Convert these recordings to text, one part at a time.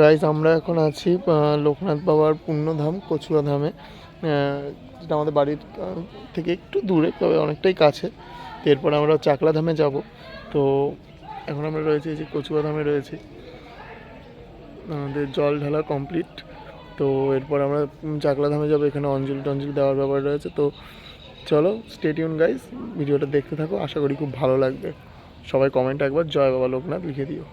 Guys আমরা এখন আছি লোকনাথ বাবার পুণ্যধাম কচুয়া ধামে। যেটা আমাদের বাড়ির থেকে একটু দূরে, তবে অনেকটাই কাছে। তো এরপর আমরা চাকলা ধামে যাব। তো এখন আমরা রয়েছি যে কচুয়া ধামে রয়েছি। আমাদের জল ঢালা কমপ্লিট তো এরপর আমরা চাকলা ধামে যাব, এখানে অঞ্জলি টঞ্জলি দেওয়ার ব্যাপার রয়েছে। তো চলো স্টেডিয়াম গাইজ ভিডিওটা দেখতে থাকো, আশা করি খুব ভালো লাগবে। সবাই কমেন্ট একবার, জয় বাবা লোকনাথ লিখে দিও।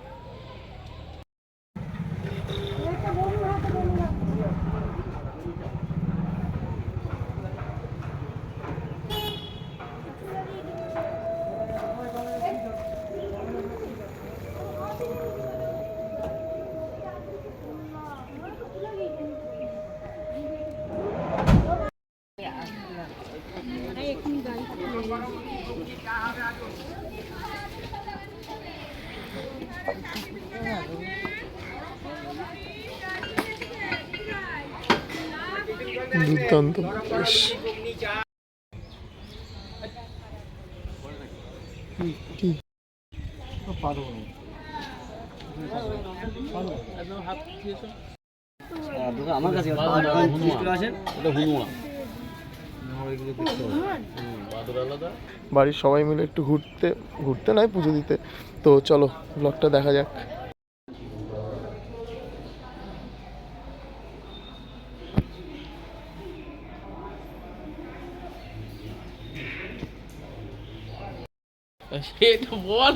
দুর্দান্ত আমার কাছে আছে। হুনুয়া বাড়ির সবাই মিলে একটু ঘুরতে ঘুরতে নয় পুজো দিতে। তো চলো ব্লগটা দেখা যাক। সেটা বল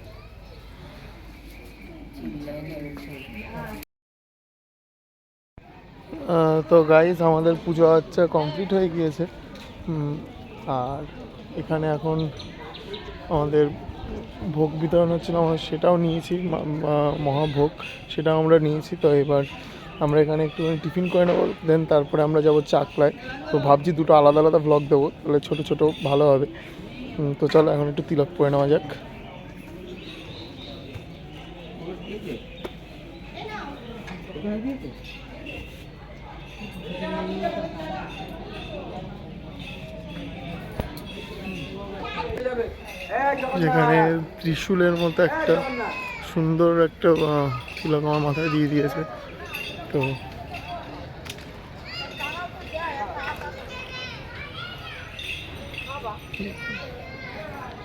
তো গাইজ আমাদের পুজো আচ্ছা কমপ্লিট হয়ে গিয়েছে। আর এখানে এখন আমাদের ভোগ বিতরণ হচ্ছিল, আমরা সেটাও নিয়েছি মহাভোগ, সেটাও আমরা নিয়েছি। তো এবার আমরা এখানে একটু টিফিন করে নেব দেন তারপরে আমরা যাব চাকলায়। তো ভাবছি দুটো আলাদা আলাদা ব্লগ দেবো, তাহলে ছোটো ছোটো ভালো হবে। তো চলো এখন একটু তিলক করে নেওয়া যাক। যেখানে ত্রিশূলের মতো একটা সুন্দর একটা তিলক আমার মাথায় দিয়ে দিয়েছে। তো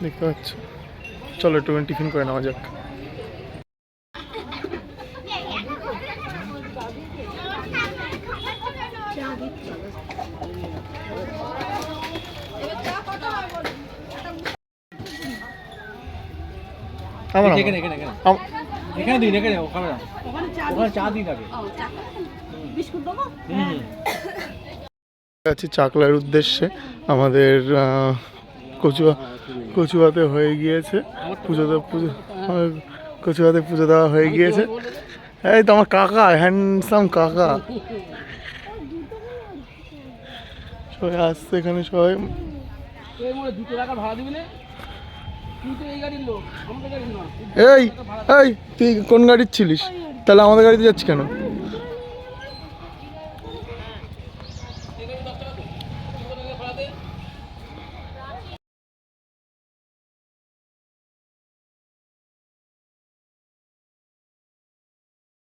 দেখতে পাচ্ছ? চলো একটু টিফিন করে নেওয়া যাক। আমার। এখানে এখানে এখানে। এখানে দিন এখানে ওখানে ওখানে চা দিন আগে হুম। আছি চাকলার উদ্দেশ্যে। আমাদের কচুয়া কচুয়াতে হয়ে গিয়েছে। পুজোতে পুজো কচুয়াতে পুজো দেওয়া হয়ে গিয়েছে। এই তো আমার কাকা হ্যান্ডসাম কাকা। সবাই আসছে এখানে সবাই। এই দুটো টাকা ভাড়া দিবি না? এই এই তুই কোন গাড়ির ছিলিস? তাহলে আমাদের গাড়িতে যাচ্ছি কেন?